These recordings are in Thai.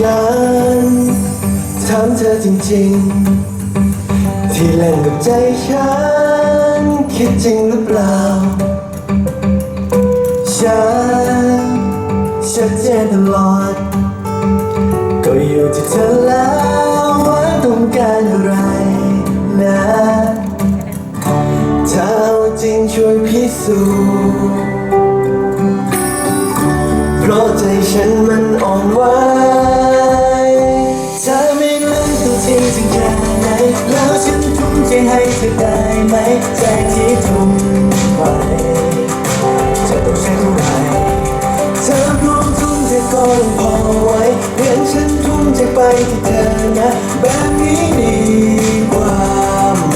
ถามเธอจริงที่เล่นกับใจฉัน คิดจริงหรือเปล่า ฉันชัดเจนตลอด ก็อยู่ที่เธอแล้วว่าต้องการอะไรนะถ้าเอาจริงช่วยพิสูจน์เพราะใจฉันมันอ่อนไหว ไหมใจที่ทุ่มไปจะต้องใช้เท่าไหร่เธอพร้อมทุ่มใจก็ยังพอไว้เห็นฉันทุ่มใจไปที่เธอนะแบบนี้ดีกว่าไหม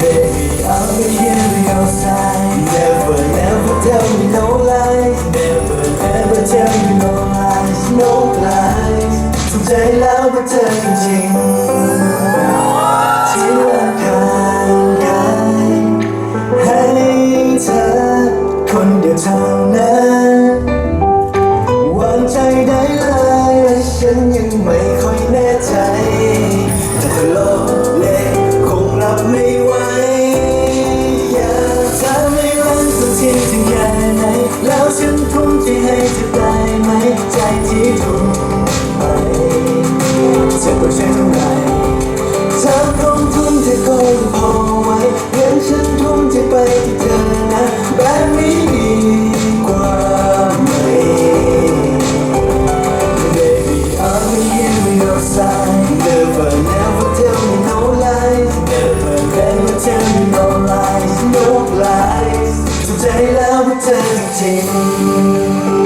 Baby, I'll be here by your side. Never, never tell me no lies. Never, never tell me no lies, no lies. ถูกใจแล้วว่าเธอจริง ค่อยแน่ใจ แต่ถ้าโลกเล็กคงรับไม่ไหวอยากจะไม่รักสักทีถึงแค่ไหน แล้วฉันทุ่มใจให้เธอได้ไหมใจที่ทุ่มไปจะต้องใช้เท่าไหร่ lies, no